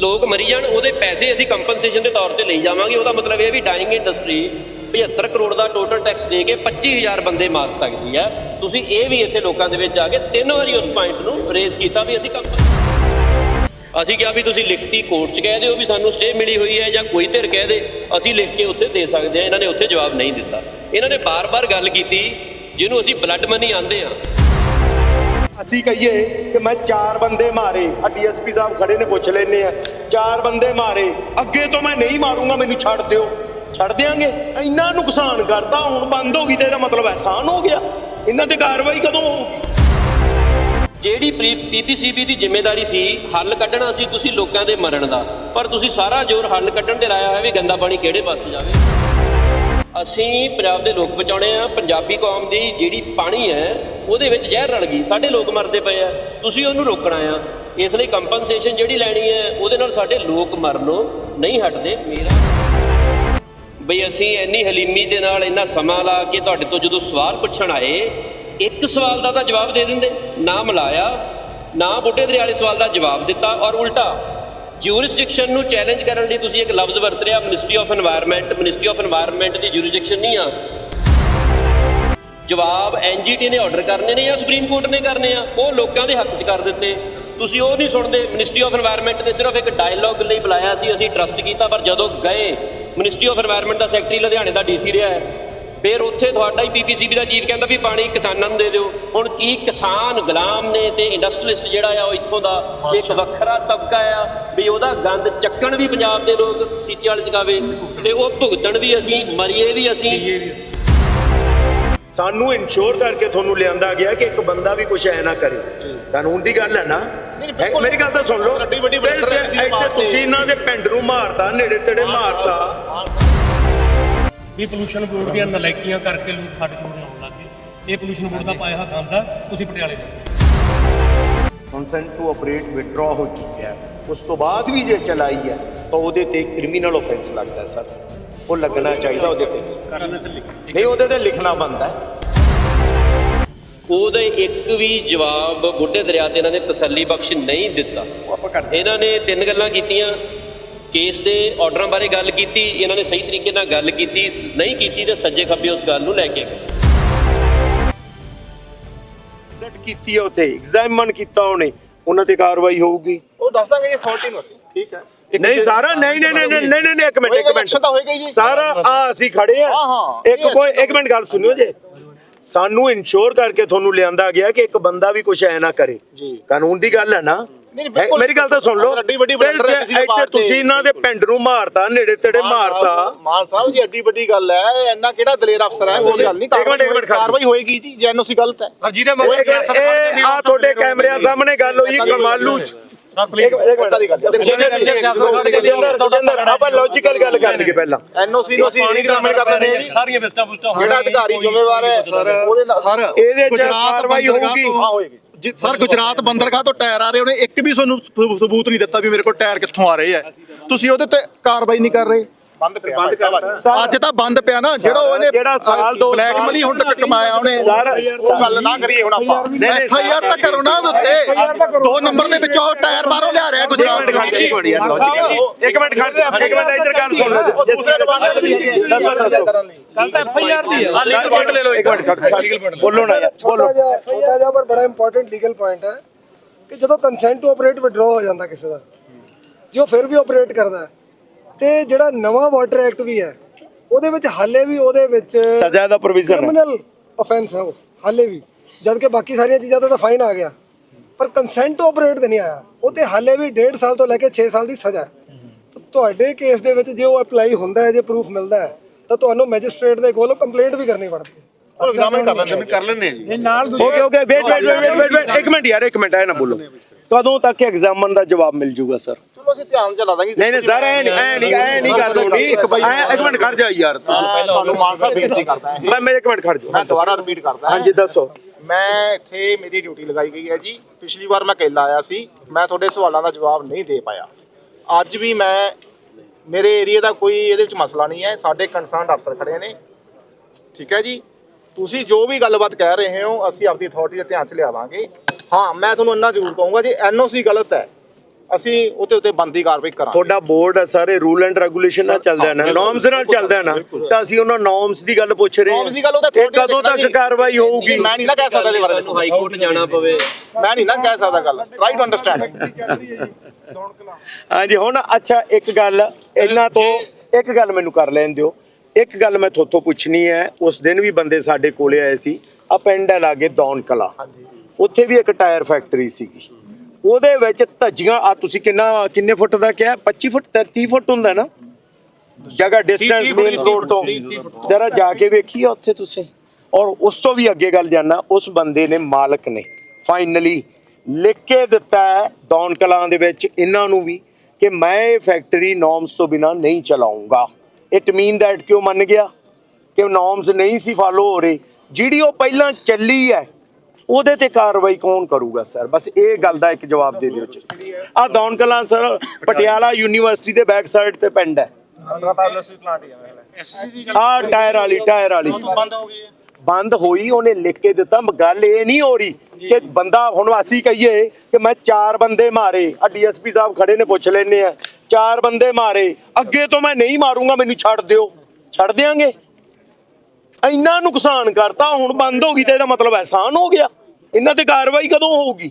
ਲੋਕ ਮਰੀ ਜਾਣ, ਉਹਦੇ ਪੈਸੇ ਅਸੀਂ ਕੰਪਨਸੇਸ਼ਨ ਦੇ ਤੌਰ ਤੇ ਲਈ ਜਾਵਾਂਗੇ। ਉਹਦਾ ਮਤਲਬ ਇਹ ਵੀ ਡਾਈਂਗ ਇੰਡਸਟਰੀ 75 ਕਰੋੜ ਦਾ ਟੋਟਲ ਟੈਕਸ ਦੇ ਕੇ 25000 ਬੰਦੇ ਮਾਰ ਸਕਦੀ ਹੈ। ਤੁਸੀਂ ਇਹ ਵੀ ਇੱਥੇ ਲੋਕਾਂ ਦੇ ਵਿੱਚ ਆ ਕੇ ਤਿੰਨ ਵਾਰੀ ਉਸ ਪੁਆਇੰਟ ਨੂੰ ਰੇਜ਼ ਕੀਤਾ ਵੀ ਅਸੀਂ ਕੰਪ ਅਸੀਂ ਕਿਹਾ ਵੀ ਤੁਸੀਂ ਲਿਖਤੀ ਕੋਰਟ 'ਚ ਕਹਿ ਦਿਓ ਵੀ ਸਾਨੂੰ ਸਟੇ ਮਿਲੀ ਹੋਈ ਹੈ ਜਾਂ ਕੋਈ ਧਿਰ ਕਹਿ ਦੇ, ਅਸੀਂ ਲਿਖ ਕੇ ਉੱਥੇ ਦੇ ਸਕਦੇ ਹਾਂ। ਇਹਨਾਂ ਨੇ ਉੱਥੇ ਜਵਾਬ ਨਹੀਂ ਦਿੱਤਾ। ਇਹਨਾਂ ਨੇ ਬਾਰ-ਬਾਰ ਗੱਲ ਕੀਤੀ, ਜਿਹਨੂੰ ਅਸੀਂ ਬਲੱਡ ਮਨੀ ਆਂਦੇ ਆ ਅਸੀਂ ਕਹੀਏ ਕਿ ਮੈਂ ਚਾਰ ਬੰਦੇ ਮਾਰੇ। ਆ ਡੀਐਸਪੀ ਸਾਹਿਬ ਖੜੇ ਨੇ, ਪੁੱਛ ਲੈਨੇ ਆ। ਚਾਰ ਬੰਦੇ ਮਾਰੇ। ਅੱਗੇ ਤੋਂ ਮੈਂ ਨਹੀਂ ਮਾਰੂੰਗਾ, ਮੈਨੂੰ ਛੱਡ ਦਿਓ। ਛੱਡ ਦਿਆਂਗੇ? ਇੰਨਾ ਨੁਕਸਾਨ ਕਰਦਾ ਹੁਣ ਬੰਦ ਹੋ ਗਈ ਤੇ ਇਹਦਾ ਮਤਲਬ ਐਸਾਨ ਹੋ ਗਿਆ। ਇਹਨਾਂ ਤੇ ਕਾਰਵਾਈ ਕਦੋਂ ਹੋਊਗੀ? ਜਿਹੜੀ ਪੀਪੀਸੀਬੀ ਦੀ ਜ਼ਿੰਮੇਵਾਰੀ ਸੀ, ਹੱਲ ਕੱਢਣਾ ਸੀ ਤੁਸੀਂ ਲੋਕਾਂ ਦੇ ਮਰਨ ਦਾ। ਪਰ ਤੁਸੀਂ ਸਾਰਾ ਜ਼ੋਰ ਹੱਲ ਕੱਢਣ ਤੇ ਲਾਇਆ ਹੋਇਆ ਵੀ ਗੰਦਾ ਪਾਣੀ ਕਿਹੜੇ ਪਾਸੇ ਜਾਵੇ? ਅਸੀਂ ਪੰਜਾਬ ਦੇ ਲੋਕ ਬਚਾਉਣੇ ਆ, ਪੰਜਾਬੀ ਕੌਮ ਦੀ ਜਿਹੜੀ ਪਾਣੀ ਹੈ, ਉਹਦੇ ਵਿੱਚ ਜ਼ਹਿਰ ਰਲ ਗਈ। ਸਾਡੇ ਲੋਕ ਮਰਦੇ ਪਏ ਆ, ਤੁਸੀਂ ਉਹਨੂੰ ਰੋਕਣਾ ਆ। ਇਸ ਲਈ ਕੰਪਨਸੇਸ਼ਨ ਜਿਹੜੀ ਲੈਣੀ ਹੈ, ਉਹਦੇ ਨਾਲ ਸਾਡੇ ਲੋਕ ਮਰਨੋਂ ਨਹੀਂ ਹਟਦੇ। ਮੇਰਾ ਬਈ ਅਸੀਂ ਇੰਨੀ ਹਲੀਮੀ ਦੇ ਨਾਲ ਇੰਨਾ ਸਮਾਂ ਲਾ ਕੇ ਤੁਹਾਡੇ ਤੋਂ ਜਦੋਂ ਸਵਾਲ ਪੁੱਛਣ ਆਏ, ਇੱਕ ਸਵਾਲ ਦਾ ਤਾਂ ਜਵਾਬ ਦੇ ਦਿੰਦੇ। ਨਾ ਮਿਲਾਇਆ, ਨਾ ਬੁੱਢੇ ਦਰਿਆ ਵਾਲੇ ਸਵਾਲ ਦਾ ਜਵਾਬ ਦਿੱਤਾ, ਔਰ ਉਲਟਾ। ਜੂਰਿਸਡਿਕਸ਼ਨ ਨੂੰ ਚੈਲੰਜ ਕਰਨ ਲਈ ਤੁਸੀਂ ਇੱਕ ਲਫ਼ਜ਼ ਵਰਤ ਰਿਹਾ ministry of environment ministry of environment the jurisdiction ਨਹੀਂ ਆ। ਜਵਾਬ ਐਨਜੀਟੀ ਨੇ ਆਰਡਰ ਕਰਨੇ ਨੇ ਜਾਂ ਸੁਪਰੀਮ ਕੋਰਟ ਨੇ ਕਰਨੇ ਆ? ਉਹ ਲੋਕਾਂ ਦੇ ਹੱਕ 'ਚ ਕਰ ਦਿੱਤੇ। ਤੁਸੀਂ ਉਹ ਨਹੀਂ ਸੁਣਦੇ, ਮਿਨਿਸਟਰੀ ਆਫ এনवायरमेंट ਨੇ ਸਿਰਫ ਇੱਕ ਡਾਇਲੌਗ ਲਈ ਬੁਲਾਇਆ ਸੀ, ਅਸੀਂ ਟਰਸਟ ਕੀਤਾ, ਪਰ ਜਦੋਂ ਗਏ, ਮਿਨਿਸਟਰੀ ਆਫ এনवायरमेंट ਦਾ ਸੈਕਟਰੀ ਲੁਧਿਆਣੇ ਦਾ ਡੀਸੀ ਰਿਹਾ ਹੈ। ਫਿਰ ਉੱਥੇ ਤੁਹਾਡਾ ਹੀ ਪੀਪੀਸੀਬੀ ਦਾ ਚੀਫ ਕਹਿੰਦਾ ਵੀ ਪਾਣੀ ਕਿਸਾਨਾਂ ਨੂੰ ਦੇ ਦਿਓ। ਹੁਣ ਕੀ ਕਿਸਾਨ ਗੁਲਾਮ ਨੇ ਤੇ ਇੰਡਸਟਰੀਲਿਸਟ ਜਿਹੜਾ ਆ ਉਹ ਇੱਥੋਂ ਦਾ ਇੱਕ ਵੱਖਰਾ ਤਬਕਾ ਆ ਵੀ ਉਹਦਾ ਗੰਦ ਚੱਕਣ ਵੀ ਪੰਜਾਬ ਦੇ ਲੋਕ ਸੀਚੇ ਵਾਲੇ ਚਕਾਵੇ ਤੇ ਉਹ ਭੁਗਤਣ ਵੀ ਅਸੀਂ ਮਰੀਏ ਵੀ ਅਸੀਂ। ਸਾਨੂੰ ਇਨਸ਼ੋਰ ਕਰਕੇ ਤੁਹਾਨੂੰ ਲਿਆਂਦਾ ਗਿਆ ਕਿ ਇੱਕ ਬੰਦਾ ਵੀ ਕੁਝ ਐ ਨਾ ਕਰੇ। ਕਾਨੂੰਨ ਦੀ ਗੱਲ ਹੈ ਨਾ। ਮੇਰੀ ਗੱਲ ਤਾਂ ਸੁਣ ਲਓ। ਵੱਡੀ ਵੱਡੀ ਇੱਥੇ। ਤੁਸੀਂ ਇਹਨਾਂ ਦੇ ਪਿੰਡ ਨੂੰ ਮਾਰਤਾ ਨੇੜੇ ਤੇੜੇ ਮਾਰਤਾ। ਵੀ ਪੋਲੂਸ਼ਨ ਬੋਰਡ ਦੀਆਂ ਨਲਾਇਕੀਆਂ ਕਰਕੇ ਲੋਕ ਸਾਡੇ ਕੋਲ ਆਉਣ ਲੱਗੇ ਇਹ ਪੋਲੂਸ਼ਨ ਬੋਰਡ ਦਾ ਪਾਇਆ ਹੋਇਆ ਗੰਦ ਆ ਤੁਸੀਂ ਪਟਿਆਲੇ ਦੇ ਕੰਸੈਂਟ ਟੂ ਆਪਰੇਟ ਵਿਡਰਾ ਹੋ ਚੁੱਕਿਆ ਹੈ। ਉਸ ਤੋਂ ਬਾਅਦ ਵੀ ਜੇ ਚਲਾਈ ਹੈ ਤਾਂ ਉਹਦੇ ਤੇ ਕ੍ਰਿਮੀਨਲ ਆਫੈਂਸ ਲੱਗਦਾ ਸਰ। ਉਹ ਲੱਗਣਾ ਚਾਹੀਦਾ ਉਹਦੇ ਤੇ। ਨਹੀਂ ਉਹਦੇ ਤੇ ਲਿਖਣਾ ਬੰਦਾ ਹੈ। ਉਹਦੇ ਇੱਕ ਵੀ ਜਵਾਬ ਬੁੱਢੇ ਦਰਿਆ ਤੇ ਇਹਨਾਂ ਨੇ ਤਸੱਲੀ ਬਖਸ਼ ਨਹੀਂ ਦਿੱਤਾ। ਇਹਨਾਂ ਨੇ ਤਿੰਨ ਗੱਲਾਂ ਕੀਤੀਆਂ। ਕੇਸ ਦੇ ਆਰਡਰਾਂ ਬਾਰੇ ਗੱਲ ਕੀਤੀ ਇਹਨਾਂ ਨੇ ਸਹੀ ਤਰੀਕੇ ਨਾਲ ਗੱਲ ਕੀਤੀ ਨਹੀਂ ਕੀਤੀ ਤੇ ਸੱਜੇ ਖੱਬੇ ਉਸ ਗੱਲ ਨੂੰ ਲੈ ਕੇ ਗਏ। ਸੈਟ ਕੀਤੀ ਹੈ ਉੱਥੇ ਐਗਜ਼ਾਮਨ ਕੀਤਾ ਉਹਨੇ ਉਹਨਾਂ ਤੇ ਕਾਰਵਾਈ ਹੋਊਗੀ। ਉਹ ਦੱਸ ਦਾਂਗੇ ਜੀ ਅਥਾਰਟੀ ਨੂੰ ਅਸੀਂ ਠੀਕ ਹੈ। ਨਹੀਂ ਸਾਰਾ ਨਹੀਂ ਨਹੀਂ ਨਹੀਂ ਨਹੀਂ ਨਹੀਂ ਇੱਕ ਮਿੰਟ ਇੱਕ ਮਿੰਟ। action ਤਾਂ ਹੋਏਗਾ ਹੀ ਜੀ। ਸਾਰਾ ਆ ਅਸੀਂ ਖੜੇ ਆ। ਹਾਂ, ਹਾਂ। ਇੱਕ ਕੋਈ ਇੱਕ ਮਿੰਟ ਗੱਲ ਸੁਣਿਓ ਜੇ। ਸਾਨੂੰ ਇਨਸ਼ੋਰ ਕਰਕੇ ਤੁਹਾਨੂੰ ਲਿਆਂਦਾ ਗਿਆ ਕਿ ਇੱਕ ਬੰਦਾ ਵੀ ਕੁਝ ਐ ਨਾ ਕਰੇ। ਜੀ। ਕਾਨੂੰਨ ਦੀ ਗੱਲ ਹੈ ਨਾ ਮੇਰੀ ਗੱਲ ਤਾਂ ਸੁਣ ਲਓ। ਵੱਡੀ ਵੱਡੀ ਬਲੰਡਰ ਕਿਸੇ ਦੇ ਇੱਥੇ। ਤੁਸੀਂ ਇਹਨਾਂ ਦੇ ਪਿੰਡ ਨੂੰ ਮਾਰਤਾ ਨੇੜੇ ਤੇੜੇ ਮਾਰਤਾ। ਮਾਨ ਸਾਹਿਬ ਜੀ ਐਡੀ ਵੱਡੀ ਗੱਲ ਹੈ ਇੰਨਾ ਕਿਹੜਾ ਦਲੇਰ ਅਫਸਰ ਹੈ ਕੋਈ ਗੱਲ ਨਹੀਂ ਕਾਰਵਾਈ ਹੋਏਗੀ ਜੀ ਜੇ ਐਨਓਸੀ ਗਲਤ ਹੈ। ਉਹ ਇੱਕ- ਇਹ ਆ ਤੁਹਾਡੇ ਕੈਮਰਿਆਂ ਸਾਹਮਣੇ ਗੱਲ ਹੋਈ ਕਮਾਲੂ ਆਪਾਂ ਲੌਜੀਕਲ ਗੱਲ ਕਰਨਗੇ ਪਹਿਲਾਂ। ਐਨਓਸੀ ਨੂੰ ਅਸੀਂ ਐਗਜ਼ਾਮਿਨ ਕਰ ਲੈਣੇ ਜੀ। ਸਾਰੀਆਂ ਵਿਸਟਾ ਬੁਸਟਾ ਜਿਹੜਾ ਅਧਿਕਾਰੀ ਜ਼ਿੰਮੇਵਾਰ ਹੈ? ਉਹਦੇ ਨਾਲ ਸਰ ਇਹਦੇ ਚ ਗੁਜਰਾਤ ਕਾਰਵਾਈ ਬੰਦਰਗਾਹ ਹੋਊਗੀ। ਤੋਂ- ਹਾਂ ਹੋਏਗੀ। ਸਰ, ਗੁਜਰਾਤ ਬੰਦਰਗਾਹ ਤੋਂ ਟਾਇਰ ਆ ਰਹੇ, ਉਹਨੇ ਇੱਕ ਵੀ ਤੁਹਾਨੂੰ ਸਬੂਤ ਨਹੀਂ ਦਿੱਤਾ ਵੀ ਮੇਰੇ ਕੋਲ ਟਾਇਰ ਕਿੱਥੋਂ ਆ ਰਹੇ ਆ। ਤੁਸੀਂ ਉਹਦੇ ਤੇ ਕਾਰਵਾਈ ਨਹੀਂ ਕਰ ਰਹੇ। ਬੰਦ ਪਿਆ ਭਾਈ ਸਾਹਿਬ ਅੱਜ। ਤਾਂ ਬੰਦ ਪਿਆ ਨਾ ਜਿਹੜਾ ਉਹਨੇ ਜਿਹੜਾ ਸਾਲ ਦੋ ਬਲੈਕ ਸਾਲ- ਮਨੀ ਹੁਣ ਤੱਕ ਕਮਾਇਆ ਉਹਨੇ। ਸਰ ਉਹ ਗੱਲ ਨਾ ਕਰੀਏ ਹੁਣ ਆਪਾਂ। ਐਫ ਆਈ ਆਰ ਤਾਂ ਕਰੋ ਨਾ ਉੱਤੇ। ਦੋ ਨੰਬਰ ਦੇ ਵਿੱਚ ਉਹ ਟਾਇਰ ਬਾਹਰੋਂ ਲਿਆ ਰਿਹਾ ਗੁਜਰਾਤ ਇੱਕ ਮਿੰਟ ਖੜ ਜਾ ਇੱਕ ਮਿੰਟ ਯਾਰ logical। ਇੱਕ ਮਿੰਟ ਖੜ ਜਾ ਇੱਕ ਮਿੰਟ ਇੱਧਰ ਗੱਲ ਸੁਣ। ਲਓ ਉਹ ਦੂਸਰੇ ਡਿਪਾਰਟਮੈਂਟ ਦੀ ਦੱਸੋ ਦੱਸੋ ਕੱਲ ਤਾਂ ਐਫ ਆਈ ਆਰ ਦੀ ਹੈ ਲੀਗਲ ਪੁਆਇੰਟ ਲੈ ਲਓ ਇੱਕ ਮਿੰਟ ਖੜ ਬੋਲੋ ਨਾ ਛੋਟਾ ਜਿਹਾ ਛੋਟਾ ਜਿਹਾ ਪਰ ਬੜਾ ਇੰਪੋਰਟੈਂਟ ਲੀਗਲ ਪੁਆਇੰਟ ਹੈ ਕਿ ਜਦੋਂ ਕੰਸੈਂਟ ਟੂ ਆਪਰੇਟ ਵਿਡਰਾ ਹੋ ਜਾਂਦਾ ਕਿਸੇ ਦਾ ਜੋ ਫਿਰ ਵੀ ਆਪਰੇਟ ਕਰਦਾ ਹੈ, ਤੇ ਜਿਹੜਾ ਨਵਾਂ ਵਾਟਰ ਐਕਟ ਵੀ ਹੈ ਉਹਦੇ ਵਿੱਚ ਹਾਲੇ ਵੀ ਉਹਦੇ ਵਿੱਚ ਸਜ਼ਾ ਦਾ ਪ੍ਰੋਵੀਜ਼ਨ ਹੈ। ਕ੍ਰਿਮੀਨਲ ਅਫੈਂਸ ਹੈ ਉਹ ਹਾਲੇ ਵੀ। ਜਦ ਕਿ ਬਾਕੀ ਸਾਰੀਆਂ ਚੀਜ਼ਾਂ ਤੋਂ ਤਾਂ ਫਾਈਨ ਆ ਗਿਆ। ਪਰ ਕੰਸੈਂਟ ਟੂ ਆਪਰੇਟ ਤੇ ਨਹੀਂ ਆਇਆ। ਉਹ ਤੇ ਹਾਲੇ ਵੀ 1.5 ਸਾਲ ਤੋਂ ਲੈ ਕੇ 6 ਸਾਲ ਦੀ ਸਜ਼ਾ ਹੈ। ਤੁਹਾਡੇ ਕੇਸ ਦੇ ਵਿੱਚ ਜੇ ਉਹ ਅਪਲਾਈ ਹੁੰਦਾ ਹੈ ਜੇ ਪ੍ਰੂਫ ਮਿਲਦਾ ਹੈ ਤਾਂ ਤੁਹਾਨੂੰ ਮੈਜਿਸਟ੍ਰੇਟ ਦੇ ਕੋਲੋਂ ਕੰਪਲੇਂਟ ਵੀ ਕਰਨੀ ਪੜਦੀ ਹੈ। ਉਹ ਐਗਜ਼ਾਮਿਨ ਕਰ ਲੈਣੇ ਕਰ ਲੈਣੇ ਜੀ। Okay okay wait wait wait wait ਇੱਕ ਮਿੰਟ ਯਾਰ ਇੱਕ ਮਿੰਟ ਐ ਨਾ ਬੋਲੋ। ਕਦੋਂ ਤੱਕ ਐਗਜ਼ਾਮਨ ਦਾ ਜਵਾਬ ਮਿਲ ਜੂਗਾ ਸਰ ਚਲੋ ਅਸੀਂ ਧਿਆਨ ਚ ਲਾ ਦਾਂਗੇ ਨਹੀਂ ਨਹੀਂ ਸਰ ਐ ਨਹੀਂ ਐ ਨਹੀਂ ਐ ਨਹੀਂ ਕਰ ਐ ਇੱਕ ਮਿੰਟ ਖੜ ਜਾ ਯਾਰ। ਮੈਂ ਤੁਹਾਨੂੰ ਮਾਨ ਸਾਹਿਬ ਬੇਨਤੀ ਕਰਦਾ ਹਾਂ। ਮੈਂ ਮੈਂ ਇੱਕ ਮਿੰਟ ਖੜ ਜਾ। ਮੈਂ ਦੁਬਾਰਾ ਰਿਪੀਟ ਕਰਦਾ ਹਾਂ। ਹਾਂਜੀ ਦੱਸੋ। ਮੈਂ ਇੱਥੇ ਮੇਰੀ ਡਿਊਟੀ ਲਗਾਈ ਗਈ ਹੈ ਜੀ। ਪਿਛਲੀ ਵਾਰ ਮੈਂ ਕੇਲਾ ਆਇਆ ਸੀ। ਮੈਂ ਤੁਹਾਡੇ ਸਵਾਲਾਂ ਦਾ ਜਵਾਬ ਨਹੀਂ ਦੇ ਪਾਇਆ। ਅੱਜ ਵੀ ਮੈਂ ਮੇਰੇ ਏਰੀਆ ਦਾ ਕੋਈ ਇਹਦੇ ਵਿੱਚ ਮਸਲਾ ਨਹੀਂ ਹੈ। ਸਾਡੇ ਕੰਸਰਨਡ ਅਫਸਰ ਖੜੇ ਨੇ। ਠੀਕ ਹੈ ਜੀ? ਤੁਸੀਂ ਜੋ ਵੀ ਗੱਲਬਾਤ ਕਹਿ ਰਹੇ ਹੋ ਅਸੀਂ ਆਪਦੀ ਅਥਾਰਟੀ ਦੇ ਧਿਆਨ ਚ ਲਿਆਵਾਂਗੇ। ਹਾਂ ਮੈਂ ਤੁਹਾਨੂੰ ਇੰਨਾ ਜ਼ਰੂਰ ਕਹੂੰਗਾ ਜੇ ਐਨਓਸੀ ਗਲਤ ਹੈ। ਅਸੀਂ ਉਹਦੇ ਉੱਤੇ ਬੰਦੀ ਕਾਰਵਾਈ ਕਰਾਂਗੇ। ਤੁਹਾਡਾ ਬੋਰਡ ਹੈ ਸਾਰੇ ਰੂਲ ਐਂਡ ਰੈਗੂਲੇਸ਼ਨ ਨਾਲ ਚੱਲਦਾ ਹੈ ਨਾ? ਨਾਰਮਸ ਨਾਲ ਚੱਲਦਾ ਹੈ ਨਾ? ਤਾਂ ਅਸੀਂ ਉਹਨਾਂ ਨਾਰਮਸ ਦੀ ਗੱਲ ਪੁੱਛ ਰਹੇ Norms ਦੀ ਗੱਲ ਉਹ ਤਾਂ ਤੁਹਾਡੇ ਕਦੋਂ ਤੱਕ। ਕਾਰਵਾਈ ਹੋਊਗੀ? ਮੈਂ ਨਹੀਂ ਨਾ ਕਹਿ ਸਕਦਾ ਇਹਦੇ ਬਾਰੇ। ਹਾਈ ਕੋਰਟ ਜਾਣਾ ਪਵੇ। ਮੈਂ ਨਹੀਂ ਨਾ ਕਹਿ ਸਕਦਾ ਗੱਲ। ਟਰਾਈ ਟੂ ਅੰਡਰਸਟੈਂਡ ਹਾਂਜੀ ਹੁਣ ਅੱਛਾ ਇੱਕ ਗੱਲ ਇਹਨਾਂ ਤੋਂ ਇੱਕ ਗੱਲ ਮੈਨੂੰ ਕਰ ਲੈਣ ਦਿਓ। ਇੱਕ ਗੱਲ ਮੈਂ ਤੁਹਾਤੋਂ ਪੁੱਛਣੀ ਹੈ ਉਸ ਦਿਨ ਵੀ ਬੰਦੇ ਸਾਡੇ ਕੋਲੇ ਆਏ ਸੀ। ਆ ਪਿੰਡ ਹੈ ਲਾਗੇ ਦੌਨ ਕਲਾ। ਉੱਥੇ ਵੀ ਇੱਕ ਟਾਇਰ ਫੈਕਟਰੀ ਸੀਗੀ। ਉਹਦੇ ਵਿੱਚ ਧੱਜੀਆਂ ਆ ਤੁਸੀਂ ਕਿੰਨਾ ਕਿੰਨੇ ਫੁੱਟ ਦਾ ਕਿਹਾ? 25 ਫੁੱਟ 30 ਫੁੱਟ ਹੁੰਦਾ ਨਾ? ਜਗ੍ਹਾ ਡਿਸਟੈਂਸ ਮੇਨ ਰੋਡ ਤੋਂ। ਜਰਾ ਜਾ ਕੇ ਵੇਖੀਏ ਉੱਥੇ ਤੁਸੀਂ। ਔਰ ਉਸ ਤੋਂ ਵੀ ਅੱਗੇ ਗੱਲ ਜਾਣਾ ਉਸ ਬੰਦੇ ਨੇ ਮਾਲਕ ਨੇ ਫਾਈਨਲੀ ਲਿਖ ਕੇ ਦਿੱਤਾ ਦੌਨ ਕਲਾਂ ਦੇ ਵਿੱਚ ਇਹਨਾਂ ਨੂੰ ਵੀ ਕਿ ਮੈਂ ਇਹ ਫੈਕਟਰੀ ਨੋਰਮਸ ਤੋਂ ਬਿਨਾ ਨਹੀਂ ਚਲਾਉਂਗਾ। ਇਟ ਮੀਨ ਦੈਟ ਕਿ ਉਹ ਮੰਨ ਗਿਆ? ਕਿ ਨੋਰਮਸ ਨਹੀਂ ਸੀ ਫਾਲੋ ਹੋ ਰਹੇ। ਜਿਹੜੀ ਉਹ ਪਹਿਲਾਂ ਚੱਲੀ ਹੈ ਉਹਦੇ ਤੇ ਕਾਰਵਾਈ ਕੌਣ ਕਰੂਗਾ, ਸਰ? ਬਸ ਇਹ ਗੱਲ ਦਾ ਇੱਕ ਜਵਾਬ ਦੇ ਦਿਓ ਜੀ। ਆ ਦੌਨ ਕਲਾਂ, ਸਰ, ਪਟਿਆਲਾ ਯੂਨੀਵਰਸਿਟੀ ਦੇ ਬੈਕ ਸਾਈਡ ਤੇ ਪਿੰਡ ਹੈ। ਆ ਟਾਇਰ ਵਾਲੀ ਟਾਇਰ ਵਾਲੀ। ਬੰਦ ਹੋ ਗਈ ਬੰਦ ਹੋਈ, ਉਹਨੇ ਲਿਖ ਕੇ ਦਿੱਤਾ ਗੱਲ ਇਹ ਨਹੀਂ ਹੋ ਰਹੀ ਕਿ ਬੰਦਾ ਹੁਣ ਅਸੀਂ ਕਹੀਏ ਕਿ ਮੈਂ ਚਾਰ ਬੰਦੇ ਮਾਰੇ। ਆ ਡੀਐਸਪੀ ਸਾਹਿਬ ਖੜੇ ਨੇ, ਪੁੱਛ ਲੈਨੇ ਆ। ਚਾਰ ਬੰਦੇ ਮਾਰੇ। ਅੱਗੇ ਤੋਂ ਮੈਂ ਨਹੀਂ ਮਾਰੂੰਗਾ, ਮੈਨੂੰ ਛੱਡ ਦਿਓ। ਛੱਡ ਦਿਆਂਗੇ? ਇੰਨਾ ਨੁਕਸਾਨ ਕਰਤਾ, ਹੁਣ ਬੰਦ ਹੋ ਗਈ ਤੇ ਇਹਦਾ ਮਤਲਬ ਐਹਸਾਨ ਹੋ ਗਿਆ। ਇਹਨਾਂ ਤੇ ਕਾਰਵਾਈ ਕਦੋਂ ਹੋਊਗੀ?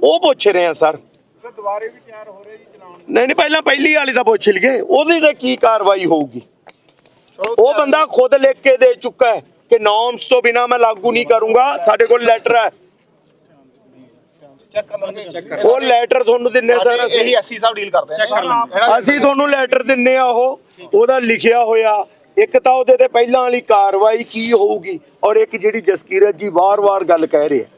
ਉਹ ਪੁੱਛ ਰਹੇ ਆ ਸਰ। ਦੁਬਾਰੇ ਵੀ ਤਿਆਰ ਹੋ ਰਹੇ ਜੀ ਚਲਾਉਣ ਨਹੀਂ ਨਹੀਂ ਪਹਿਲਾਂ ਪਹਿਲੀ ਵਾਲੀ ਦਾ ਪੁੱਛ ਲਈਏ। ਉਹਦੀ ਤੇ ਕੀ ਕਾਰਵਾਈ ਹੋਊਗੀ? ਉਹ ਬੰਦਾ ਖੁਦ ਲਿਖ ਕੇ ਦੇ ਚੁੱਕਾ ਹੈ ਕਿ ਨੋਰਮਸ ਤੋਂ ਬਿਨਾ ਮੈਂ ਲਾਗੂ ਨਹੀਂ ਕਰੂੰਗਾ। ਸਾਡੇ ਕੋਲ ਲੈਟਰ ਹੈ। ਉਹ ਲੈਟਰ ਤੁਹਾਨੂੰ ਦਿੰਨੇ ਸਰ ਅਸੀਂ। ਐਸਸੀ ਸਾਹਿਬ ਡੀਲ ਕਰਦੇ ਲਾਂਗੇ। ਅਸੀਂ ਤੁਹਾਨੂੰ ਲੈਟਰ ਦਿੰਨੇ ਆ ਉਹ। ਉਹਦਾ ਲਿਖਿਆ ਹੋਇਆ। ਇੱਕ ਤਾਂ ਉਹਦੇ ਤੇ ਪਹਿਲਾਂ ਵਾਲੀ ਕਾਰਵਾਈ ਕੀ ਹੋਊਗੀ? ਔਰ ਇੱਕ ਜਿਹੜੀ ਜਸਕੀਰਤ ਜੀ ਵਾਰ-ਵਾਰ ਗੱਲ ਕਹਿ ਰਹੇ ਆ।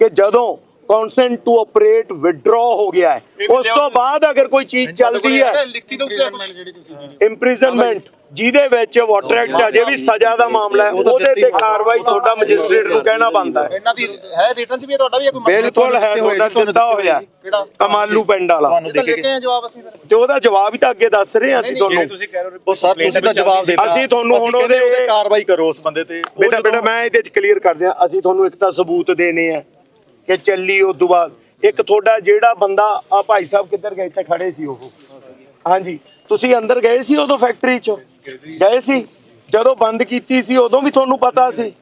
ਕਿ ਜਦੋਂ ਕਨਸੈਂਟ ਟੂ ਆਪਰੇਟ ਵਿਡਰਾ ਹੋ ਗਿਆ ਹੈ ਉਸ ਤੋਂ ਬਾਅਦ ਅਗਰ ਕੋਈ ਚੀਜ਼ ਚੱਲਦੀ ਹੈ ਲਿਖਤੀ ਨੂੰ ਜਿਹੜੀ ਤੁਸੀਂ ਇੰਪ੍ਰਿਜ਼ਨਮੈਂਟ ਜਿਹਦੇ ਵਿੱਚ ਵਾਟਰ ਐਕਟ ਅਜੇ ਵੀ ਸਜ਼ਾ ਦਾ ਮਾਮਲਾ ਹੈ ਉਹਦੇ ਤੇ ਕਾਰਵਾਈ ਤੁਹਾਡਾ ਮੈਜਿਸਟ੍ਰੇਟ ਨੂੰ ਕਹਿਣਾ ਬਣਦਾ ਹੈ। ਇਹਨਾਂ ਦੀ ਹੈ ਰਿਟਰਨ ਚ ਵੀ ਤੁਹਾਡਾ ਵੀ ਕੋਈ? ਬਿਲਕੁਲ ਹੈ ਤੁਹਾਡਾ ਦਿੱਤਾ ਹੋਇਆ ਕਿਹੜਾ? ਕਮਾਲੂ ਪਿੰਡ ਵਾਲਾ। ਕੇ ਜਵਾਬ ਅਸੀਂ ਫਿਰ। ਤੇ ਉਹਦਾ ਜਵਾਬ ਹੀ ਤਾਂ ਅੱਗੇ ਦੱਸ ਰਹੇ ਹਾਂ ਅਸੀਂ ਤੁਹਾਨੂੰ। ਉਹ ਸਰ ਤੁਸੀਂ ਤਾਂ ਜਵਾਬ ਦੇ ਦਿੱਤਾ ਅਸੀਂ ਤੁਹਾਨੂੰ ਹੁਣ ਉਹਦੇ- ਉਹਦੇ ਕਾਰਵਾਈ ਕਰੋ ਉਸ ਬੰਦੇ ਤੇ। ਬੇਟਾ ਮੈਂ ਇਹਦੇ ਚ ਕਲੀਅਰ ਕਰ ਦਿਆਂ ਅਸੀਂ ਤੁਹਾਨੂੰ ਇੱਕ ਤਾਂ ਸਬੂਤ ਦੇਣੇ ਆ। ਕਿ ਚੱਲੀ ਉਸ ਤੋਂ ਬਾਅਦ। ਇੱਕ ਤੁਹਾਡਾ ਜਿਹੜਾ ਬੰਦਾ ਆ ਭਾਈ ਸਾਹਿਬ ਕਿੱਧਰ ਗਏ? ਇੱਥੇ ਖੜੇ ਸੀ ਉਹ। ਹਾਂਜੀ। ਤੁਸੀਂ ਅੰਦਰ ਗਏ ਸੀ ਉਦੋਂ ਫੈਕਟਰੀ ਚ? ਗਏ ਸੀ? ਜਦੋਂ ਬੰਦ ਕੀਤੀ ਸੀ, ਉਦੋਂ ਵੀ ਤੁਹਾਨੂੰ ਪਤਾ ਸੀ?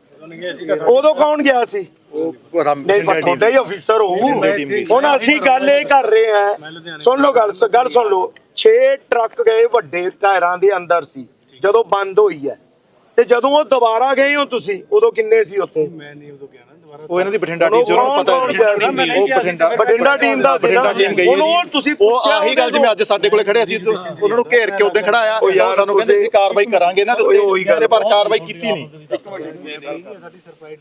ਉਦੋਂ ਕੌਣ ਗਿਆ ਸੀ? ਉਹ ਹੀ ਅਫੀਸਰ ਹੋਊ। ਹੁਣ ਅਸੀਂ ਗੱਲ ਇਹ ਕਰ ਰਹੇ ਹਾਂ। ਸੁਣ ਲਓ ਗੱਲ ਗੱਲ ਸੁਣ ਲਓ। 6 ਟਰੱਕ ਗਏ ਵੱਡੇ ਟਾਇਰਾਂ ਦੇ ਅੰਦਰ ਸੀ। ਜਦੋਂ ਬੰਦ ਹੋਈ ਹੈ। ਤੇ ਜਦੋਂ ਉਹ ਦੁਬਾਰਾ ਗਏ ਹੋ ਤੁਸੀਂ, ਉਦੋਂ ਕਿੰਨੇ ਸੀ ਉੱਥੇ? ਉਹ ਇਹਨਾਂ ਦੀ ਬਠਿੰਡਾ ਟੀਮ ਨੂੰ ਪਤਾ? ਉਹ ਬਠਿੰਡਾ ਬਠਿੰਡਾ ਟੀਮ ਦਾ ਬਠਿੰਡਾ ਟੀਮ ਗਈ ਉਹ। ਤੁਸੀਂ ਉਹ ਪੁੱਛਿਆ ਆਹੀ ਗੱਲ ਜਿਵੇਂ ਅੱਜ ਸਾਡੇ ਕੋਲੇ ਖੜੇ ਸੀ ਉਹਨਾਂ ਨੂੰ ਘੇਰ ਕੇ ਉਦੋਂ ਖੜਾਇਆ ਉਹ ਯਾਰ ਸਾਨੂੰ ਕਹਿੰਦੇ ਸੀ ਕਾਰਵਾਈ ਕਰਾਂਗੇ ਨਾ ਓਏ ਉਹੀ ਗੱਲ। ਤੇ ਪਰ ਕਾਰਵਾਈ ਕੀਤੀ ਨਹੀਂ।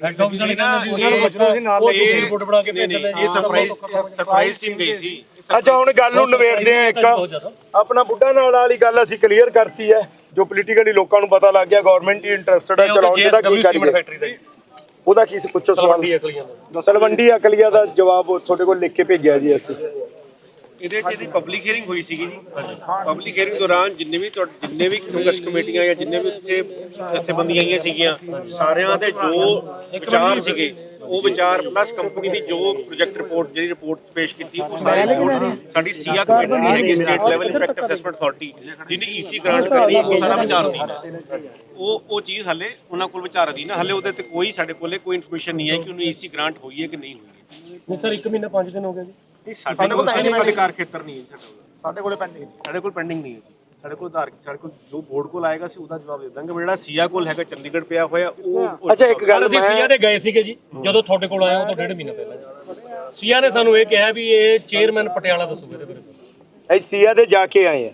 ਹੈਡ ਆਫਿਸ ਵਾਲੇ ਕਹਿੰਦੇ ਸੀ ਉਹਨਾਂ ਨੂੰ ਪੁੱਛਣਾ ਸੀ ਨਾਲ ਰਿਪੋਰਟ ਬਣਾ ਕੇ ਭੇਜ ਦਿੰਦੇ ਇਹ ਸਰਪ੍ਰਾਈਜ਼ ਸਰਪ੍ਰਾਈਜ਼ ਟੀਮ ਗਈ ਸੀ। ਅੱਛਾ ਹੁਣ ਗੱਲ ਨੂੰ ਨਿਬੇੜਦੇ ਆ ਇੱਕ। ਆਪਣਾ ਬੁੱਢਾ ਨਾਲ ਵਾਲੀ ਗੱਲ ਅਸੀਂ ਕਲੀਅਰ ਕਰਤੀ ਹੈ ਜੋ ਪੋਲੀਟੀਕਲੀ ਲੋਕਾਂ ਨੂੰ ਪਤਾ ਲੱਗ ਗਿਆ ਗਵਰਨਮੈਂਟ ਹੀ ਇੰਟਰਸਟਡ ਹੈ ਚਲਾਉਣ ਚ ਤਾਂ ਕੀ ਕਰੀਏ ਦਾ ਉਹਦਾ ਕੀ ਸੀ ਪੁੱਛੋ ਸਵਾਲ? ਤਲਵੰਡੀ ਅਕਲੀਆਂ ਦਾ। ਤਲਵੰਡੀ ਅਕਲੀਆ ਦਾ ਜਵਾਬ ਉਹ ਤੁਹਾਡੇ ਕੋਲ ਲਿਖ ਕੇ ਭੇਜਿਆ ਜੀ ਅਸੀਂ। ਇਹਦੇ ਚ ਇਹਦੀ ਪਬਲਿਕ ਹੀਅਰਿੰਗ ਹੋਈ ਸੀਗੀ ਜੀ। ਪਬਲਿਕ ਹੀਅਰਿੰਗ ਦੌਰਾਨ ਜਿੰਨੇ ਵੀ ਤੁਹਾਡੇ ਜਿੰਨੇ ਵੀ ਸੰਘਰਸ਼ ਕਮੇਟੀਆਂ ਜਾਂ ਜਿੰਨੇ ਵੀ ਉੱਥੇ ਜਥੇਬੰਦੀਆਂ ਆਈਆਂ ਸੀਗੀਆਂ ਸਾਰਿਆਂ ਦੇ ਜੋ ਵਿਚਾਰ ਸੀਗੇ ਉਹ ਵਿਚਾਰ ਪਲੱਸ ਕੰਪਨੀ ਦੀ ਜੋ ਪ੍ਰੋਜੈਕਟ ਰਿਪੋਰਟ ਜਿਹੜੀ ਰਿਪੋਰਟ ਪੇਸ਼ ਕੀਤੀ ਉਹ ਸਾਰੀ ਰਿਪੋਰਟ ਸਾਡੀ ਸੀਆ ਕਮੇਟੀ ਦੀ ਹੈਗੀ state level impact assessment authority ਜਿਹਨੇ ਈਸੀ ਗ੍ਰਾਂਟ ਕਰੀ ਉਹ ਸਾਰਾ ਵਿਚਾਰ ਹੈ ਉਹ ਉਹ ਚੀਜ਼ ਹਲੇ ਉਹਨਾਂ ਕੋਲ ਵਿਚਾਰ ਅਧੀਨ ਹੈ ਹਲੇ ਉਹਦੇ ਤੇ ਕੋਈ ਸਾਡੇ ਕੋਲੇ ਕੋਈ ਇਨਫੋਰਮੇਸ਼ਨ ਨਹੀਂ ਹੈ ਕਿ ਉਹਨੂੰ ਈਸੀ ਗ੍ਰਾਂਟ ਹੋਈ ਹੈ ਕਿ ਨਹੀਂ ਹੋਈ ਹੈ। ਨਹੀਂ ਸਰ 1 ਮਹੀਨਾ 5 ਦਿਨ ਹੋ ਗਏ ਜੀ। ਸਾਡੇ ਕੋਲ ਤਾਂ ਹੈ ਨਹੀਂ ਅਧਿਕਾਰ ਖੇਤਰ ਨਹੀਂ ਹੈ ਸਾਡਾ ਉਹਦਾ। ਸਾਡੇ ਕੋਲੇ ਪੈਂਡਿੰਗ ਸਾਡੇ ਕੋਲ ਪੈਂਡਿੰਗ ਨਹੀਂ ਹੈ ਜੀ। ਸਾਡੇ ਕੋਲ ਆਧਾਰ ਸਾਡੇ ਕੋਲ ਜੋ ਬੋਰਡ ਕੋਲ ਆਏਗਾ ਸੀ ਉਹਦਾ ਜਵਾਬ ਦੇ ਦਾਂਗੇ। ਜਿਹੜਾ ਸੀਆ ਕੋਲ ਹੈਗਾ ਚੰਡੀਗੜ੍ਹ ਪਿਆ ਹੋਇਆ ਉਹ ਉਹ ਅੱਛਾ ਇੱਕ ਸਰ ਗੱਲ ਅਸੀਂ ਸੀਆ ਮੈਂ ਦੇ ਗਏ ਸੀਗੇ ਜੀ ਜਦੋਂ ਤੁਹਾਡੇ ਕੋਲ ਆਏ ਉਹ ਤੋਂ ਡੇਢ ਮਹੀਨਾ ਪਹਿਲਾਂ ਸੀਆ ਨੇ ਸਾਨੂੰ ਇਹ ਕਿਹਾ ਵੀ ਇਹ ਚੇਅਰਮੈਨ ਪਟਿਆਲਾ ਦੱਸੂਗੇ ਇਹਦੇ ਬਾਰੇ। ਅਸੀਂ ਸੀਆ ਦੇ ਜਾ ਕੇ ਆਏ ਆ।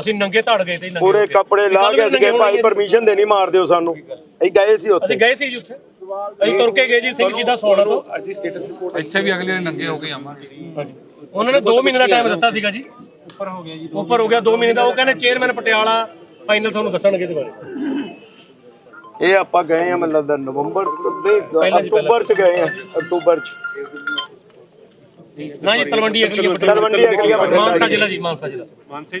ਅਸੀਂ ਨੰਗੇ ਧੜ ਗਏ ਤੇ ਜੀ, ਨੰਗੇ ਪੂਰੇ। ਕੱਪੜੇ ਲਾ ਕੇ ਅਸੀਂ ਗਏ ਭਾਈ। ਪਰਮਿਸ਼ਨ ਦੇਣੀ ਮਾਰ ਦਿਓ ਸਾਨੂੰ। ਅਸੀਂ ਗਏ ਸੀ ਉੱਥੇ। ਅਸੀਂ ਗਏ ਸੀ ਜੀ ਉੱਥੇ। ਅਸੀਂ ਤੁਰ ਕੇ ਗਏ ਜੀ ਸਿੰਘ ਸਿੱਧਾ ਸੋਣਾ ਤੋਂ। ਇੱਥੇ ਵੀ ਅਗਲੇ ਨੇ ਨੰਗੇ ਹੋ ਕੇ ਆਵਾਂਗੇ। ਹਾਂਜੀ। ਉਹਨਾਂ ਨੇ 2 ਮਹੀਨੇ ਦਾ ਟਾਈਮ ਦਿੱਤਾ ਸੀਗਾ ਜੀ। ਉੱਪਰ ਹੋ ਗਿਆ ਜੀ ਉੱਪਰ ਹੋ ਗਿਆ 2 ਮਹੀਨੇ ਦਾ। ਉਹ ਕਹਿੰਦੇ ਚੇਅਰਮੈਨ ਪਟਿਆਲਾ ਫਾਈਨਲ ਤੁਹਾਨੂੰ ਦੱਸਣਗੇ ਇਹਦੇ ਬਾਰੇ। ਇਹ ਆਪਾਂ ਗਏ ਆ ਮਤਲਬ ਦਾ ਨਵੰਬਰ ਦੇ ਪਹਿਲਾਂ ਜੀ, ਅਕਤੂਬਰ ਚ ਗਏ ਆ ਅਕਤੂਬਰ ਚ। ਨਾ ਜੀ ਤਲਵੰਡੀ ਅਗਲੀ ਤਲਵੰਡੀ ਬਠਿੰਡਾ ਮਾਨਸਾ ਜ਼ਿਲ੍ਹਾ ਜੀ ਮਾਨਸਾ ਜ਼ਿਲ੍ਹਾ। ਮਾਨਸੇ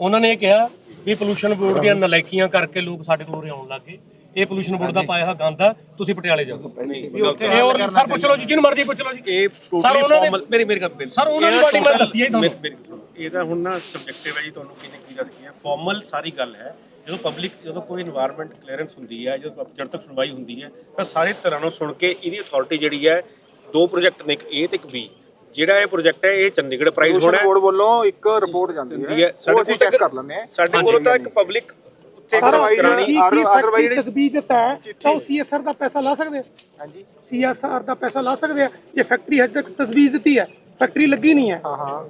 ਉਹਨਾਂ ਨੇ ਕਿਹਾ ਵੀ ਪੋਲੂਸ਼ਨ ਬੋਰਡ ਦੀਆਂ ਨਲਾਇਕੀਆਂ ਕਰਕੇ ਲੋਕ ਸਾਡੇ ਕੋਲ ਉਰੇ ਲੱਗ ਗਏ। ਇਹ ਪੋਲੂਸ਼ਨ ਬੋਰਡ ਦਾ ਪਾਇਆ ਹੋਇਆ ਗੰਦ ਤੁਸੀਂ ਪਟਿਆਲੇ ਜਾਓ। ਇਹ ਹੋਰ ਸਰ ਪੁੱਛ ਲਓ ਜੀ ਜਿਹਨੂੰ ਮਰਜ਼ੀ ਪੁੱਛ ਲਓ ਜੀ। ਇਹ ਟੋਟਲੀ ਫਾਰਮਲ ਮੇਰੀ ਮੇਰੀ ਕੰਪਲੇਨ ਸਰ ਉਹਨਾਂ ਦੀ ਬਾਡੀ ਮੈਂ ਦੱਸੀ ਤੁਹਾਨੂੰ। ਇਹ ਤਾਂ ਹੁਣ ਨਾ ਸਬਜੈਕਟਿਵ ਹੈ ਜੀ ਤੁਹਾਨੂੰ ਕਿਹਨੇ ਕੀ ਦੱਸ ਕੀ ਹੈ। ਫਾਰਮਲ ਸਾਰੀ ਗੱਲ ਹੈ ਜਦੋਂ ਪਬਲਿਕ ਜਦੋਂ ਕੋਈ এনवायरमेंट ਕਲੀਅਰੈਂਸ ਹੁੰਦੀ ਹੈ ਜਦੋਂ ਜਦ ਤੱਕ ਸੁਣਵਾਈ ਹੁੰਦੀ ਹੈ ਤਾਂ ਸਾਰੇ ਤਰ੍ਹਾਂ ਨੂੰ ਸੁਣ ਕੇ ਇਹਦੀ ਅਥਾਰਟੀ ਜਿਹੜੀ ਹੈ ਦੋ ਪ੍ਰੋਜੈਕਟ ਨੇ ਇੱਕ ਏ ਤੇ ਇੱਕ ਬੀ ਜਿਹੜਾ ਇਹ ਪ੍ਰੋਜੈਕਟ ਹੈ ਇਹ ਚੰਡੀਗੜ੍ਹ ਪ੍ਰਾਈਜ਼ ਹੋਣਾ ਹੈ। ਬੋਰਡ ਵੱਲੋਂ ਇੱਕ ਰਿਪੋਰਟ ਜਾਂਦੀ ਹੈ। ਹੈ ਸਾਡੇ ਕੋਲ ਚੈੱਕ ਕਰ ਲੈਂਦੇ ਹਾਂ। ਸਾਡੇ ਕੋਲ ਤਾਂ ਇੱਕ ਪਬਲਿਕ ਉੱਥੇ Otherwise- ਕਰਾਣੀ। ਅਦਰਵਾਈਜ਼ ਜਿਹੜੀ ਤਸਬੀਜ ਹੈ ਤਾਂ ਉਹ ਸੀਐਸਆਰ ਦਾ ਪੈਸਾ ਲਾ ਸਕਦੇ ਆ? ਹਾਂਜੀ। ਸੀਐਸਆਰ ਦਾ ਪੈਸਾ ਲਾ ਸਕਦੇ ਆ? ਜੇ ਫੈਕਟਰੀ ਹਜੇ ਤੱਕ ਤਸਬੀਜ ਦਿੱਤੀ ਹੈ ਫੈਕਟਰੀ ਲੱਗੀ ਨਹੀਂ ਹੈ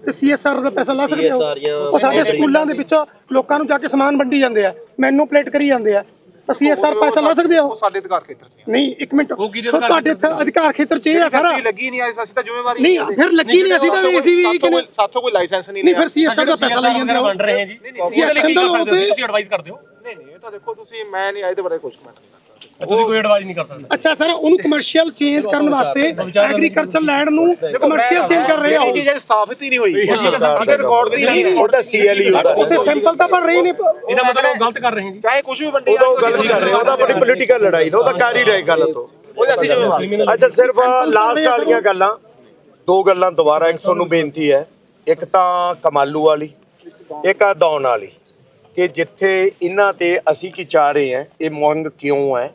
ਤੇ ਸੀਐਸਆਰ ਦਾ ਪੈਸਾ ਲਾ ਸਕਦੇ ਆ ਉਹ। ਉਹ ਸਾਡੇ ਸਕੂਲਾਂ ਦੇ ਵਿੱਚੋਂ ਲੋਕਾਂ ਨੂੰ ਜਾ ਕੇ ਸਮਾਨ ਵੰਡੀ ਜਾਂਦੇ ਆ ਮੈਨੂ ਪਲੇਟ ਕਰੀ ਜਾਂਦੇ ਆ। ਤਾਂ ਸੀਐਸਆਰ ਪੈਸਾ ਲਾ ਸਕਦੇ ਆ। ਉਹ ਸਾਡੇ ਅਧਿਕਾਰ ਖੇਤਰ 'ਚ ਹੈ ਨਹੀਂ ਇੱਕ ਮਿੰਟ। ਤੁਹਾਡੇ ਅਧਿਕਾਰ ਖੇਤਰ 'ਚ ਇਹ ਆ ਸਾਰਾ। ਲੱਗੀ ਨਹੀਂ ਅਸੀਂ ਤਾਂ ਜ਼ਿੰਮੇਵਾਰੀ ਨਹੀਂ ਫਿਰ ਲੱਗੀ ਨਹੀਂ ਅਸੀਂ ਤਾਂ ਅਸੀਂ ਵੀ ਕੋਈ ਸਾਥੋਂ ਕੋਈ ਲਾਇਸੈਂਸ ਨਹੀਂ ਨਹੀਂ ਲਿਆ। ਫਿਰ ਸੀਐਸਆਰ ਦਾ ਪੈਸਾ ਲਈ ਜਾਂਦੇ ਆ ਵੰਡ ਰਹੇ ਹਾਂ ਜੀ ਉਹਦੇ ਲਈ ਕੀ ਕਰ ਸਕਦੇ ਹੋ? ਤੁਸੀਂ ਐਡਵਾਈਸ ਕਰਦੇ ਹੋ। ਨਹੀਂ ਨਹੀਂ ਇਹ ਤਾਂ ਦੇਖੋ ਤੁਸੀਂ ਮੈਂ ਨਹੀਂ ਇਹਦੇ ਬਾਰੇ ਕੁਝ ਕਮੈਂਟ ਨਹੀਂ ਕਰ ਸਕਦਾ। ਤੁਸੀਂ ਕੋਈ ਐਡਵਾਈਸ ਨਹੀਂ ਕਰ ਸਕਦੇ। ਅੱਛਾ ਸਰ ਉਹਨੂੰ ਕਮਰਸ਼ੀਅਲ ਚੇਂਜ ਕਰਨ ਵਾਸਤੇ ਐਗਰੀਕਲਚਰ ਲੈਂਡ ਨੂੰ ਕਮਰਸ਼ੀਅਲ ਚੇਂਜ ਕਰ ਰਹੇ ਆ ਇਹ ਉਹ। ਚੀਜ਼ ਅਜੇ ਸਥਾਪਿਤ ਹੀ ਨਹੀਂ ਹੋਈ। ਸਾਡੇ ਰਿਕਾਰਡ ਦੀ ਨਹੀਂ ਉਹ ਤਾਂ ਸੀਐਲਯੂ ਦਾ ਉੱਥੇ ਸੈਂਪਲ ਤਾਂ ਭਰ ਰਹੇ ਨੇ। ਇਹਦਾ ਮਤਲਬ ਉਹ ਗਲਤ ਕਰ ਰਹੇ ਹਾਂ ਜੀ ਚਾਹੇ ਕੁਝ ਵੀ ਵੰਡੀ ਉਹ ਤਾਂ ਉਹ ਗਲਤ ਕਰ ਰਹੇ ਉਹ ਤਾਂ ਆਪਣੀ ਪੋਲੀਟੀਕਲ ਲੜਾਈ ਨੇ ਉਹ ਤਾਂ ਕਰ ਹੀ ਰਹੇ ਗੱਲ ਤੋਂ। ਉਹਦੇ ਅਸੀਂ ਜ਼ਿੰਮੇਵਾਰ ਅੱਛਾ ਸਿਰਫ ਲਾਸਟ ਵਾਲੀਆਂ ਗੱਲਾਂ। ਦੋ ਗੱਲਾਂ ਦੁਬਾਰਾ ਇੱਕ ਤੁਹਾਨੂੰ ਬੇਨਤੀ ਹੈ। ਇੱਕ ਤਾਂ ਕਮਾਲੂ ਵਾਲੀ ਇੱਕ ਆ ਦੌਣ ਵਾਲੀ। ਕਿ ਜਿੱਥੇ ਇਹਨਾਂ ਤੇ ਅਸੀਂ ਕੀ ਚਾਹ ਰਹੇ ਹਾਂ ਇਹ ਮੰਗ ਕਿਉਂ ਹੈ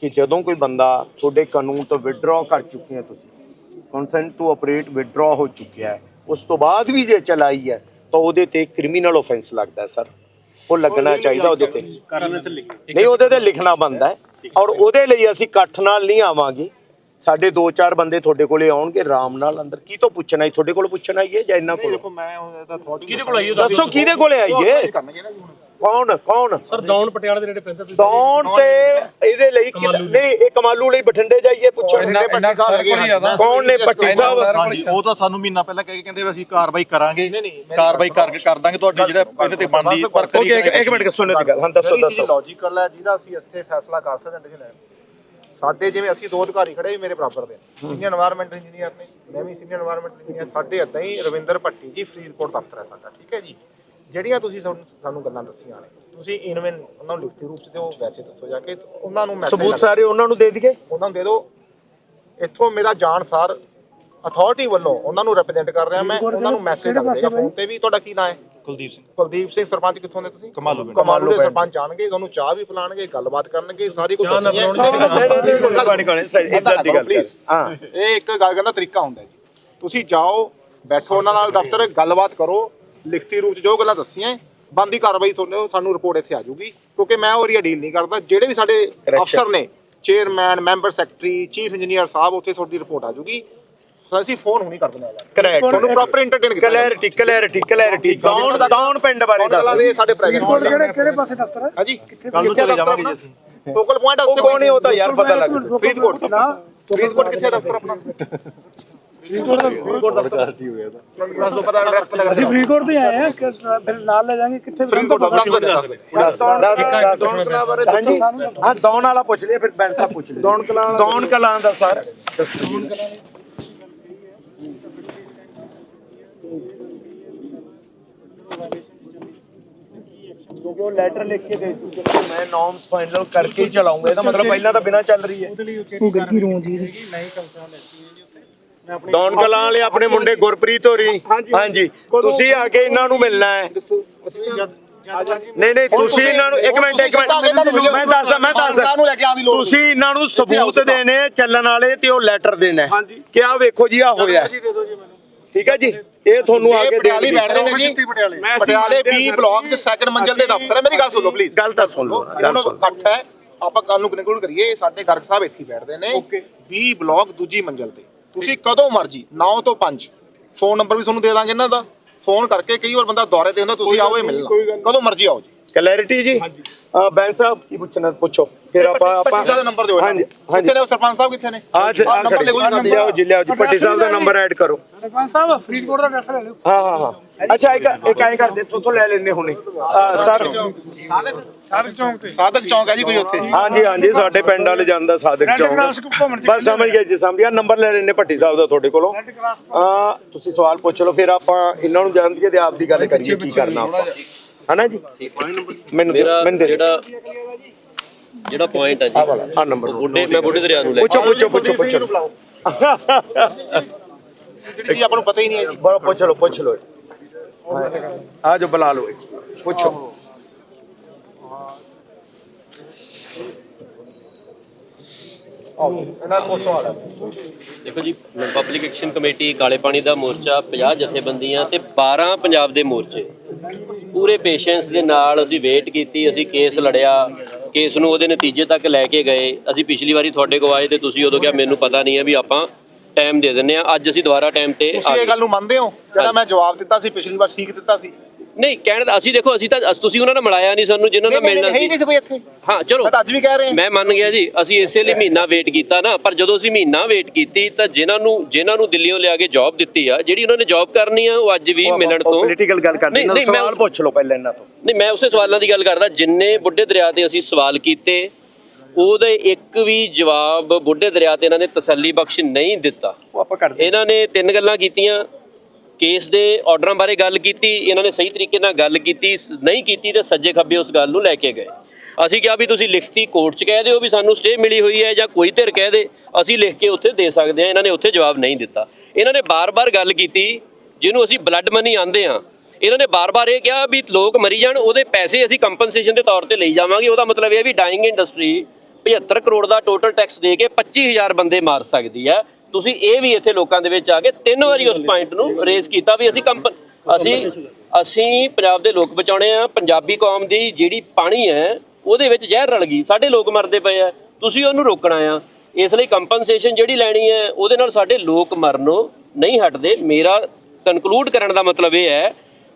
ਕਿ ਜਦੋਂ ਕੋਈ ਬੰਦਾ ਤੁਹਾਡੇ ਕਾਨੂੰਨ ਤੋਂ ਵਿਡਰਾ ਕਰ ਚੁੱਕੇ ਹੈ ਤੁਸੀਂ ਕੰਸੈਂਟ ਟੂ ਆਪਰੇਟ ਵਿਡਰਾ ਹੋ ਚੁੱਕਿਆ ਹੈ ਉਸ ਤੋਂ ਬਾਅਦ ਵੀ ਜੇ ਚਲਾਈ ਹੈ ਤਾਂ ਉਹਦੇ ਤੇ ਕ੍ਰਿਮੀਨਲ ਆਫੈਂਸ ਲੱਗਦਾ ਸਰ। ਉਹ ਲੱਗਣਾ ਚਾਹੀਦਾ ਉਹਦੇ ਤੇ। ਨਹੀਂ ਉਹਦੇ ਤੇ ਲਿਖਣਾ ਬੰਦਾ ਹੈ। ਔਰ ਉਹਦੇ ਲਈ ਅਸੀਂ ਇਕੱਠ ਨਾਲ ਨਹੀਂ ਆਵਾਂਗੇ। ਸਾਡੇ ਦੋ ਚਾਰ ਬੰਦੇ ਤੁਹਾਡੇ ਕੋਲੇ ਆਉਣਗੇ ਆਰਾਮ ਨਾਲ ਅੰਦਰ। ਕੀ ਤੋਂ ਪੁੱਛਣਾ ਹੈ ਤੁਹਾਡੇ ਕੋਲ ਪੁੱਛਣਾ ਆਈਏ ਜਾਂ ਇਹਨਾਂ ਕੋਲ? ਦੇਖੋ ਮੈਂ ਉਹਦਾ ਥੋੜੀ ਕਿਹਦੇ ਕੋਲ ਆਈਏ ਦੱਸੋ ਕਿਹਦੇ ਕੋਲੇ ਆਈਏ ਕਰਨਗੇ ਨਾ ਜੀ ਹੁਣ। ਕੌਣ ਕੌਣ? ਸਰ ਦੌਣ ਪਟਿਆਲੇ ਦੇ ਨੇੜੇ ਪੈਂਦਾ ਤੁਸੀਂ। ਦੌਣ ਤੇ ਇਹਦੇ ਲਈ ਨਹੀਂ ਇਹ ਕਮਾਲੂ ਲਈ ਬਠਿੰਡੇ ਜਾਈਏ ਪੁੱਛੋ। ਕੋਲ ਹੀ ਆਦਾ ਕੌਣ ਨੇ? ਪੱਟੀ ਸਾਹਿਬ? ਹਾਂਜੀ। ਉਹ ਤਾਂ ਸਾਨੂੰ ਮਹੀਨਾ ਪਹਿਲਾਂ ਕਹਿ ਕੇ ਕਹਿੰਦੇ ਵੀ ਅਸੀਂ ਕਾਰਵਾਈ ਕਰਾਂਗੇ। ਕਾਰਵਾਈ ਕਰਕੇ ਕਰ ਦਾਂਗੇ ਤੁਹਾਡੀ ਜਿਹੜਾ ਇਹਦੇ ਤੇ ਬਣਦੀ ਪਰ ਓਕੇ ਇੱਕ ਇੱਕ ਮਿੰਟ ਸੁਣੋ ਦੀ ਗੱਲ। ਹਾਂ ਦੱਸੋ ਦੱਸੋ। ਲੌਜੀਕਲ ਹੈ ਜਿਹਦਾ ਅਸੀਂ ਇੱਥੇ ਫੈਸਲਾ ਕਰ ਸਕਦੇ ਹਾਂ ਡਿਸੀਜਨ ਸਾਡੇ ਜਿਵੇਂ ਅਸੀਂ ਦੋ ਅਧਿਕਾਰੀ ਖੜੇ ਮੇਰੇ ਬਰਾਬਰ ਦੇ ਸੀਨੀਅਰ এনवायरमेंट ਇੰਜੀਨੀਅਰ ਨੇ ਮੈਂ ਵੀ ਸੀਨੀਅਰ এনवायरमेंट ਇੰਜੀਨੀਅਰ ਸਾਡੇ ਇਦਾਂ ਹੀ ਰਵਿੰਦਰ ਭੱਟੀ ਜੀ ਫਰੀਦਕੋਟ ਦਫ਼ਤਰ ਹੈ ਸਾਡਾ ਠੀਕ ਹੈ ਜੀ। ਜਿਹੜੀਆਂ ਤੁਸੀਂ ਸਾਨੂੰ ਗੱਲਾਂ ਦੱਸੀਆਂ ਨੇ ਤੁਸੀਂ ਇਨਵੇਂ ਉਹਨਾਂ ਨੂੰ ਲਿਖਤੀ ਰੂਪ ਚ ਦਿਓ ਵੈਸੇ ਦੱਸੋ ਜਾ ਕੇ ਉਹਨਾਂ ਨੂੰ ਮੈਸੇਜ ਸਬੂਤ ਸਾਰੇ ਉਹਨਾਂ ਨੂੰ ਦੇ ਦਈਏ? ਉਹਨਾਂ ਨੂੰ ਦੇ ਦਿਓ। ਇੱਥੋਂ ਮੇਰਾ ਜਾਣ ਸਾਰ ਅਥਾਰਟੀ ਵੱਲੋਂ ਉਹਨਾਂ ਨੂੰ ਰਿਪਰੈਜ਼ੈਂਟ ਕਰ ਰਿਹਾ ਮੈਂ ਉਹਨਾਂ ਨੂੰ ਮੈਸੇਜ ਕਰ ਦੇਗਾ ਫੋਨ ਤੇ ਵੀ ਤੁਹਾਡਾ ਕੀ ਨਾਮ ਹੈ? ਕੁਲਦੀਪ ਸਿੰਘ। ਕੁਲਦੀਪ ਸਿੰਘ ਸਰਪੰਚ ਕਿੱਥੋਂ ਦੇ ਤੁਸੀਂ? ਕਮਾਲੂ ਪਿੰਡ। ਕਮਾਲੂ ਦੇ। ਸਰਪੰਚ ਆਣਗੇ ਤੁਹਾਨੂੰ ਚਾਹ ਵੀ ਪਿਲਾਣਗੇ ਗੱਲਬਾਤ ਕਰਨਗੇ ਸਾਰੀ ਕੁਝ ਚਾਹ ਨਾ ਦੱਸਣੀ ਪਿਲਾਉਣਗੇ, ਹੈ ਇੱਜ਼ਤ ਦੀ ਗੱਲ Please। ਹਾਂ। ਇਹ ਇੱਕ ਗੱਲ ਕਰਨ ਦਾ ਤਰੀਕਾ ਹੁੰਦਾ ਜੀ। ਤੁਸੀਂ ਜਾਓ ਬੈਠੋ ਉਹਨਾਂ ਨਾਲ ਦਫ਼ਤਰ ਗੱਲਬਾਤ ਕਰੋ ਲਿਖਤੀ ਰੂਪ ਚ ਜੋ ਗੱਲਾਂ ਦੱਸੀਆਂ ਬੰਦੀ ਕਾਰਵਾਈ ਤੁਹਾਨੂੰ ਸਾਨੂੰ ਰਿਪੋਰਟ ਇੱਥੇ ਆ ਜਾਊਗੀ। ਕਿਉਂਕਿ ਮੈਂ ਉਹ ਏਰੀਆ ਡੀਲ ਨਹੀਂ ਕਰਦਾ ਜਿਹੜੇ ਵੀ ਸਾਡੇ ਅਫਸਰ ਨੇ chairman member secretary chief engineer ਸਾਹਿਬ ਉੱਥੇ ਤੁਹਾਡੀ ਰਿਪੋਰਟ ਆ ਜਾਊਗੀ। ਅਸੀਂ ਫੋਨ ਹੁਣੀ ਕਰ ਦਿੰਦੇ ਹਾਂ। ਕਰੈਕਟ ਤੁਹਾਨੂੰ ਪ੍ਰੋਪਰ ਐਂਟਰਟੇਨ ਕੀਤਾ। Clarity clarity clarity Daun Daun ਪਿੰਡ ਬਾਰੇ ਦੱਸ। ਦੇ ਸਾਡੇ ਪ੍ਰੈਜ਼ੀਡੈਂਟ ਕਿਹੜੇ ਕਿਹੜੇ ਪਾਸੇ ਦਫ਼ਤਰ ਹੈ? ਹਾਂਜੀ। ਕੱਲ ਚਲੇ ਜਾਵਾਂਗੇ ਜੀ ਅਸੀਂ। ਫੋਕਲ ਪੁਆਇੰਟ ਉਹ ਕੌਣ ਹੈ ਉਹ ਤਾਂ ਯਾਰ ਪਤਾ ਲੱਗ। ਫਰੀਦਕੋਟ। ਫਰੀਦਕੋਟ ਕਿੱਥੇ ਦਫ਼ਤਰ ਆਪਣਾ? ਫਰੀਦਕੋਟ ਦਫ਼ਤਰ। ਦੱਸ ਦੋ ਪਤਾ ਐਡਰੈਸ ਪਤਾ ਲੱਗ ਫਰੀਦਕੋਟ ਤੇ ਆਏ ਆ ਫਿਰ ਨਾਲ ਲੈ ਜਾਾਂਗੇ ਕਿੱਥੇ ਫਰੀਦਕੋਟ ਦੱਸ ਦੋ। ਦੱਸ ਦਿਓ। ਹਾਂਜੀ। ਹਾਂ ਦੌਣ ਵਾਲਾ ਪੁੱਛ ਲਿਆ ਫਿਰ ਬੈਂਸ ਪੁੱਛ ਲਿਆ ਦੌਣ ਕਲਾਂ ਦੌਣ ਕਲਾਂ ਦਾ ਸਰ। ਕਿਉਂਕਿ ਉਹ ਲੈਟਰ ਲਿਖ ਕੇ ਦੇ ਚੁੱਕੇ ਨੇ ਮੈਂ ਨੋਰਮਸ ਫਾਈਨਲ ਕਰਕੇ ਹੀ ਚਲਾਉਂਗਾ। ਇਹਦਾ ਮਤਲਬ ਪਹਿਲਾਂ ਤਾਂ ਬਿਨਾ ਚੱਲ ਰਹੀ ਹੈ। ਦੌਣ ਕਲਾਂ ਵਾਲੇ ਆਪਣੇ ਮੁੰਡੇ ਗੁਰਪ੍ਰੀਤ ਹੋਰੀ। ਹਾਂਜੀ ਤੁਸੀਂ ਆ ਕੇ ਇਹਨਾਂ ਨੂੰ ਮਿਲਣਾ ਹੈ। ਨਹੀਂ ਨਹੀਂ ਤੁਸੀਂ ਇਹਨਾਂ ਨੂੰ ਇੱਕ ਮਿੰਟ ਇੱਕ ਮਿੰਟ। ਮੈਂ ਦੱਸਦਾ ਮੈਂ ਦੱਸਦਾ। ਨੂੰ ਲੈ ਕੇ ਆਉਣ ਦੀ ਲੋੜ ਤੁਸੀਂ ਇਹਨਾਂ ਨੂੰ ਸਬੂਤ ਦੇਣੇ ਚੱਲਣ ਵਾਲੇ ਤੇ ਉਹ ਲੈਟਰ ਦੇਣਾ। ਕਿ ਆਹ ਵੇਖੋ ਜੀ ਆ ਹੋਇਆ। ਠੀਕ ਹੈ ਜੀ? ਇਹ ਤੁਹਾਨੂੰ ਆ ਕੇ ਪਟਿਆਲੇ। ਬੈਠਦੇ ਨੇ ਜੀ। ਪਟਿਆਲੇ। ਬੀ ਬਲਾਕ ਚ ਸੈਕੰਡ ਮੰਜ਼ਲ ਦੇ ਦਫ਼ਤਰ ਹੈ। ਮੇਰੀ ਗੱਲ ਸੁਣ ਲਓ ਪਲੀਜ਼ ਗੱਲ ਤਾਂ ਸੁਣ ਲਓ ਗੱਲ ਨੂੰ ਸੁਣ ਇਕੱਠ ਹੈ। ਆਪਾਂ ਕੱਲ ਨੂੰ ਕਨਕਲੂਡ ਕਰੀਏ ਸਾਡੇ ਗਰਗ ਸਾਹਿਬ ਇੱਥੇ ਬੈਠਦੇ ਨੇ। ਬੀ ਬਲਾਕ ਦੂਜੀ ਮੰਜ਼ਲ ਤੇ। ਤੁਸੀਂ ਕਦੋਂ ਮਰਜ਼ੀ 9 ਤੋਂ 5 ਫੋਨ ਨੰਬਰ ਵੀ ਤੁਹਾਨੂੰ ਦੇ ਦਾਂਗੇ ਇਹਨਾਂ ਦਾ। ਫੋਨ ਕਰਕੇ ਕਈ ਵਾਰ ਬੰਦਾ ਦੌਰੇ ਤੇ ਹੁੰਦਾ ਤੁਸੀਂ ਆਓ ਇਹ ਮਿਲਣਾ। ਕਦੋਂ ਮਰਜ਼ੀ ਆਓ ਜੀ। ਕਲੈਰਿਟੀ ਜੀ? ਬੈਂਸ ਸਾਹਿਬ ਕੀ ਪੁੱਛਣਾ ਪੁੱਛੋ। ਫਿਰ ਆਪਾਂ ਆਪਾਂ ਪੱਟੀ ਸਾਹਿਬ ਦਾ ਨੰਬਰ ਦਿਓ ਹਾਂਜੀ ਕਿੱਥੇ ਹਾਂਜੀ। ਨੇ ਉਹ ਸਰਪੰਚ ਸਾਹਿਬ ਕਿੱਥੇ ਨੇ? ਆਜ ਆ ਨੰਬਰ ਲਿਖੋ ਜੀ ਸਾਡੀ ਲਿਆਓ ਜੀ ਲਿਆਓ ਜੀ ਪੱਟੀ ਸਾਹਿਬ ਦਾ ਨੰਬਰ ਐਡ ਕਰੋ। ਸਰਪੰਚ ਸਾਹਿਬ ਫਰੀਦਕੋਟ ਦਾ ਐਡਰੈਸ ਲੈ ਲਓ। ਹਾਂ ਹਾਂ ਹਾਂ। ਅੱਛਾ ਇੱਕ ਇੱਕ ਐਂ ਕਰਦੇ ਤੋਂ ਲੈ ਲੈਣੇ ਹੁਣੇ। ਸਰ ਸਾਧਕ ਚੌਂਕ। ਹੈ ਜੀ ਕੋਈ ਉੱਥੇ? ਹਾਂਜੀ ਹਾਂਜੀ ਸਾਡੇ ਪਿੰਡ ਵਾਲੇ ਜਾਂਦਾ ਸਾਦਕ ਚੌਂਕ ਬਸ ਸਮਝ ਗਏ ਜੀ ਸਮਝ ਗਿਆ। ਨੰਬਰ ਲੈ ਲੈਣੇ ਭੱਟੀ ਸਾਹਿਬ ਦਾ ਤੁਹਾਡੇ ਕੋਲੋਂ। ਆ ਤੁਸੀਂ ਸਵਾਲ ਪੁੱਛ ਲਓ ਫਿਰ ਆਪਾਂ ਇਹਨਾਂ ਨੂੰ ਜਾਣ ਦਈਏ ਤੇ ਆਪ ਦੀ ਗੱਲ ਕਰੀਏ ਕੀ ਕਰਨਾ ਆਪਾਂ। ਹਨਾ ਜੀ? ਮੈਨੂੰ ਦਿਓ, ਮੇਰਾ ਮੈਨੂੰ ਦੇ ਜਿਹੜਾ ਜਿਹੜਾ ਪੁਆਇੰਟ ਹੈ ਆ ਜੀ। ਵਾਲਾ ਆ ਨੰਬਰ ਬੁੱਢੇ ਮੈਂ ਬੁੱਢੇ ਦਰਿਆ ਨੂੰ ਲੈ ਪੁੱਛੋ ਪੁੱਛੋ ਪੁੱਛੋ ਪੁੱਛੋ। ਜੀ ਆਪਾਂ ਨੂੰ ਪਤਾ ਹੀ ਨਹੀਂ ਹੈ ਜੀ ਬੜਾ ਪੁੱਛ ਲਓ ਪੁੱਛ ਲਓ। ਆ ਜੋ ਬੁਲਾ ਲਓ ਪੁੱਛੋ। ਇਹਨਾਂ ਨੂੰ ਪੁੱਛੋ ਆ। ਦੇਖੋ ਜੀ ਪਬਲਿਕ ਐਕਸ਼ਨ ਕਮੇਟੀ ਕਾਲੇ ਪਾਣੀ ਦਾ ਮੋਰਚਾ 50 ਜਥੇਬੰਦੀਆਂ ਤੇ 12 ਪੰਜਾਬ ਦੇ ਮੋਰਚੇ। ਪੂਰੇ ਪੇਸ਼ੈਂਸ ਦੇ ਨਾਲ ਅਸੀਂ ਵੇਟ ਕੀਤੀ ਅਸੀਂ ਕੇਸ ਲੜਿਆ ਕੇਸ ਨੂੰ ਉਹਦੇ ਨਤੀਜੇ ਤੱਕ ਲੈ ਕੇ ਗਏ। ਅਸੀਂ ਪਿਛਲੀ ਵਾਰੀ ਤੁਹਾਡੇ ਕੋਲ ਆਏ ਤੇ ਤੁਸੀਂ ਉਦੋਂ ਕਿਹਾ ਮੈਨੂੰ ਪਤਾ ਨਹੀਂ ਹੈ ਵੀ ਆਪਾਂ ਟਾਈਮ ਦੇ ਦਿੰਨੇ ਆ ਅੱਜ ਅਸੀਂ ਦੁਬਾਰਾ ਟਾਈਮ ਤੇ ਤੁਸੀਂ ਇਹ ਗੱਲ ਨੂੰ ਮੰਨਦੇ ਹੋ? ਜਿਹੜਾ ਮੈਂ ਜਵਾਬ ਦਿੱਤਾ ਸੀ ਪਿਛਲੀ ਵਾਰ ਠੀਕ ਦਿੱਤਾ ਸੀ। ਨਹੀਂ ਕਹਿਣ ਦਾ ਅਸੀਂ ਦੇਖੋ ਅਸੀਂ ਤਾਂ ਅਸ- ਤੁਸੀਂ ਉਹਨਾਂ ਨਾਲ ਮਿਲਾਇਆ ਨਹੀਂ ਸਾਨੂੰ ਜਿਨ੍ਹਾਂ ਨਾਲ ਮਿਲਣਾ ਨਹੀਂ, ਹੈ ਹੀ ਸੀ। ਨਹੀਂ ਸੀ ਬਈ ਇੱਥੇ। ਹਾਂ ਚਲੋ। ਮੈਂ ਤਾਂ ਅੱਜ ਵੀ ਕਹਿ ਰਿਹਾ। ਮੈਂ ਮੰਨ ਗਿਆ ਜੀ ਅਸੀਂ ਇਸੇ ਲਈ ਮਹੀਨਾ ਵੇਟ ਕੀਤਾ ਨਾ ਪਰ ਜਦੋਂ ਅਸੀਂ ਮਹੀਨਾ ਵੇਟ ਕੀਤੀ ਤਾਂ ਜਿਨ੍ਹਾਂ ਨੂੰ ਜਿਨ੍ਹਾਂ ਨੂੰ ਦਿੱਲੀੋਂ ਲਿਆ ਕੇ ਜੌਬ ਦਿੱਤੀ ਆ ਜਿਹੜੀ ਉਹਨਾਂ ਨੇ ਜੌਬ ਕਰਨੀ ਆ ਉਹ ਅੱਜ ਵੀ ਮਿਲਣ ਤੋਂ ਪੋਲੀਟੀਕਲ ਗੱਲ ਕਰਦੇ ਨਹੀਂ, ਨਾ ਨਹੀਂ, ਮੈਂ ਸਵਾਲ ਉਸ- ਪੁੱਛ ਲਓ ਪਹਿਲਾਂ ਇਹਨਾਂ ਤੋਂ। ਨਹੀਂ ਮੈਂ ਉਸੇ ਸਵਾਲਾਂ ਦੀ ਗੱਲ ਕਰਦਾ ਜਿੰਨੇ ਬੁੱਢੇ ਦਰਿਆ ਤੇ ਅਸੀਂ ਸਵਾਲ ਕੀਤੇ ਉਹਦੇ ਇੱਕ ਵੀ ਜਵਾਬ ਬੁੱਢੇ ਦਰਿਆ ਤੇ ਇਹਨਾਂ ਨੇ ਤਸੱਲੀ ਬਖਸ਼ ਨਹੀਂ ਦਿੱਤਾ। ਉਹ ਆਪਾਂ ਕਰਦੇ ਇਹਨਾਂ ਨੇ ਤਿੰਨ ਗੱਲਾਂ ਕੀਤੀਆਂ ਕੇਸ ਦੇ ਆਰਡਰਾਂ ਬਾਰੇ ਗੱਲ ਕੀਤੀ, ਇਹਨਾਂ ਨੇ ਸਹੀ ਤਰੀਕੇ ਨਾਲ ਗੱਲ ਕੀਤੀ, ਸ- ਨਹੀਂ ਕੀਤੀ ਤੇ ਸੱਜੇ ਖੱਬੇ ਉਸ ਗੱਲ ਨੂੰ ਲੈ ਕੇ ਗਏ। ਅਸੀਂ ਕਿਹਾ ਵੀ ਤੁਸੀਂ ਲਿਖਤੀ ਕੋਰਟ 'ਚ ਕਹਿ ਦਿਓ ਵੀ ਸਾਨੂੰ ਸਟੇ ਮਿਲੀ ਹੋਈ ਹੈ ਜਾਂ ਕੋਈ ਧਿਰ ਕਹਿ ਦੇ, ਅਸੀਂ ਲਿਖ ਕੇ ਉੱਥੇ ਦੇ ਸਕਦੇ ਹਾਂ, ਇਹਨਾਂ ਨੇ ਉੱਥੇ ਜਵਾਬ ਨਹੀਂ ਦਿੱਤਾ। ਇਹਨਾਂ ਨੇ ਬਾਰ-ਬਾਰ ਗੱਲ ਕੀਤੀ, ਜਿਹਨੂੰ ਅਸੀਂ ਬਲੱਡ ਮਨੀ ਆਂਦੇ ਆ ਇਹਨਾਂ ਨੇ ਬਾਰ-ਬਾਰ ਇਹ ਕਿਹਾ ਵੀ ਲੋਕ ਮਰੀ ਜਾਣ, ਉਹਦੇ ਪੈਸੇ ਅਸੀਂ ਕੰਪਨਸੇਸ਼ਨ ਦੇ ਤੌਰ ਤੇ ਲਈ ਜਾਵਾਂਗੇ। ਉਹਦਾ ਮਤਲਬ ਇਹ ਵੀ ਡਾਈਂਗ ਇੰਡਸਟਰੀ 75 ਕਰੋੜ ਦਾ ਟੋਟਲ ਟੈਕਸ ਦੇ ਕੇ 25000 ਬੰਦੇ ਮਾਰ ਸਕਦੀ ਹੈ। ਤੁਸੀਂ ਇਹ ਵੀ ਇੱਥੇ ਲੋਕਾਂ ਦੇ ਵਿੱਚ ਆ ਕੇ ਤਿੰਨ ਵਾਰੀ ਉਸ ਪੁਆਇੰਟ ਨੂੰ ਰੇਜ਼ ਕੀਤਾ ਵੀ ਅਸੀਂ ਕੰਪ ਅਸੀਂ ਅਸੀਂ ਪੰਜਾਬ ਦੇ ਲੋਕ ਬਚਾਉਣੇ ਆ, ਪੰਜਾਬੀ ਕੌਮ ਦੀ ਜਿਹੜੀ ਪਾਣੀ ਹੈ, ਉਹਦੇ ਵਿੱਚ ਜ਼ਹਿਰ ਰਲ ਗਈ। ਸਾਡੇ ਲੋਕ ਮਰਦੇ ਪਏ ਆ, ਤੁਸੀਂ ਉਹਨੂੰ ਰੋਕਣਾ ਆ। ਇਸ ਲਈ ਕੰਪਨਸੇਸ਼ਨ ਜਿਹੜੀ ਲੈਣੀ ਹੈ, ਉਹਦੇ ਨਾਲ ਸਾਡੇ ਲੋਕ ਮਰਨੋਂ ਨਹੀਂ ਹਟਦੇ। ਮੇਰਾ ਕਨਕਲੂਡ ਕਰਨ ਦਾ ਮਤਲਬ ਇਹ ਹੈ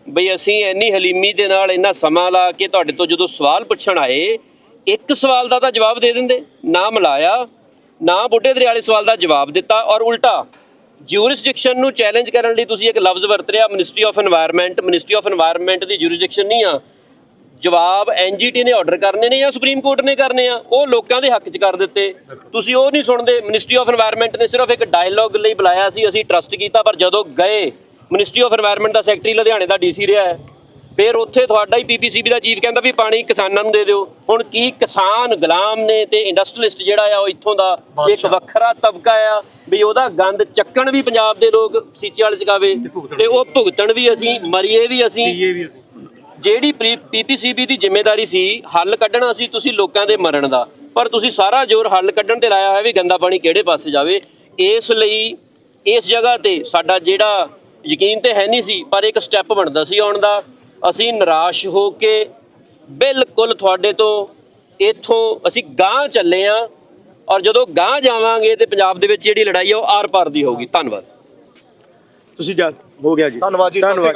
ਬਈ ਅਸੀਂ ਇੰਨੀ ਹਲੀਮੀ ਦੇ ਨਾਲ ਇੰਨਾ ਸਮਾਂ ਲਾ ਕੇ ਤੁਹਾਡੇ ਤੋਂ ਜਦੋਂ ਸਵਾਲ ਪੁੱਛਣ ਆਏ, ਇੱਕ ਸਵਾਲ ਦਾ ਤਾਂ ਜਵਾਬ ਦੇ ਦਿੰਦੇ, ਨਾ ਮਿਲਾਇਆ। ਨਾ ਬੁੱਢੇ ਦਰਿਆ ਵਾਲੇ ਸਵਾਲ ਦਾ ਜਵਾਬ ਦਿੱਤਾ ਔਰ ਉਲਟਾ ਜੂਰਿਸਡਿਕਸ਼ਨ ਨੂੰ ਚੈਲੰਜ ਕਰਨ ਲਈ ਤੁਸੀਂ ਇੱਕ ਲਫ਼ਜ਼ ਵਰਤ ਰਿਹਾ ministry of environment ministry of environment the jurisdiction ਨਹੀਂ ਆ। ਜਵਾਬ ਐਨਜੀਟੀ ਨੇ ਆਰਡਰ ਕਰਨੇ ਨੇ ਜਾਂ ਸੁਪਰੀਮ ਕੋਰਟ ਨੇ ਕਰਨੇ ਆ? ਉਹ ਲੋਕਾਂ ਦੇ ਹੱਕ 'ਚ ਕਰ ਦਿੱਤੇ। ਤੁਸੀਂ ਉਹ ਨਹੀਂ ਸੁਣਦੇ ਮਿਨਿਸਟਰੀ ਆਫ এনवायरमेंट ਨੇ ਸਿਰਫ ਇੱਕ ਡਾਇਲੌਗ ਲਈ ਬੁਲਾਇਆ ਸੀ ਅਸੀਂ ਟਰਸਟ ਕੀਤਾ ਪਰ ਜਦੋਂ ਗਏ ਮਿਨਿਸਟਰੀ ਆਫ এনवायरमेंट ਦਾ ਸੈਕਟਰੀ ਲੁਧਿਆਣੇ ਦਾ ਡੀਸੀ ਰਿਹਾ ਹੈ। ਫਿਰ ਉੱਥੇ ਤੁਹਾਡਾ ਹੀ ਪੀਪੀਸੀਬੀ ਦਾ ਚੀਫ ਕਹਿੰਦਾ ਵੀ ਪਾਣੀ ਕਿਸਾਨਾਂ ਨੂੰ ਦੇ ਦਿਓ। ਹੁਣ ਕੀ ਕਿਸਾਨ ਗੁਲਾਮ ਨੇ ਤੇ ਇੰਡਸਟਰੀਲਿਸਟ ਜਿਹੜਾ ਆ ਉਹ ਇੱਥੋਂ ਦਾ ਇੱਕ ਵੱਖਰਾ ਤਬਕਾ ਆ ਵੀ ਉਹਦਾ ਗੰਦ ਚੱਕਣ ਵੀ ਪੰਜਾਬ ਦੇ ਲੋਕ ਸੀਚੇ ਵਾਲੇ ਚਕਾਵੇ ਤੇ ਉਹ ਭੁਗਤਣ ਵੀ ਅਸੀਂ ਮਰੀਏ ਵੀ ਅਸੀਂ। ਇਹ ਵੀ ਅਸੀਂ। ਜਿਹੜੀ ਪੀਪੀਸੀਬੀ ਦੀ ਜ਼ਿੰਮੇਵਾਰੀ ਸੀ ਹੱਲ ਕੱਢਣਾ ਸੀ ਤੁਸੀਂ ਲੋਕਾਂ ਦੇ ਮਰਨ ਦਾ। ਪਰ ਤੁਸੀਂ ਸਾਰਾ ਜ਼ੋਰ ਹੱਲ ਕੱਢਣ ਤੇ ਲਾਇਆ ਹੋਇਆ ਵੀ ਗੰਦਾ ਪਾਣੀ ਕਿਹੜੇ ਪਾਸੇ ਜਾਵੇ। ਇਸ ਲਈ ਇਸ ਜਗ੍ਹਾ ਤੇ ਸਾਡਾ ਜਿਹੜਾ ਯਕੀਨ ਤੇ ਹੈ ਨਹੀਂ ਸੀ ਪਰ ਇੱਕ ਸਟੈਪ ਬਣਦਾ ਸੀ ਆਉਣ ਦਾ। ਅਸੀਂ ਨਿਰਾਸ਼ ਹੋ ਕੇ ਬਿਲਕੁਲ ਤੁਹਾਡੇ ਤੋਂ ਇੱਥੋਂ ਅਸੀਂ ਗਾਂਹ ਚੱਲੇ ਆ ਔਰ ਜਦੋਂ ਗਾਂਹ ਜਾਵਾਂਗੇ ਤੇ ਪੰਜਾਬ ਦੇ ਵਿੱਚ ਜਿਹੜੀ ਲੜਾਈ ਆ ਉਹ ਆਰ ਪਾਰ ਦੀ ਹੋਊਗੀ। ਧੰਨਵਾਦ। ਤੁਸੀਂ ਜਾ ਹੋ ਗਿਆ ਜੀ। ਧੰਨਵਾਦ ਜੀ, ਸਤਿ ਸ਼੍ਰੀ ਧੰਨਵਾਦ।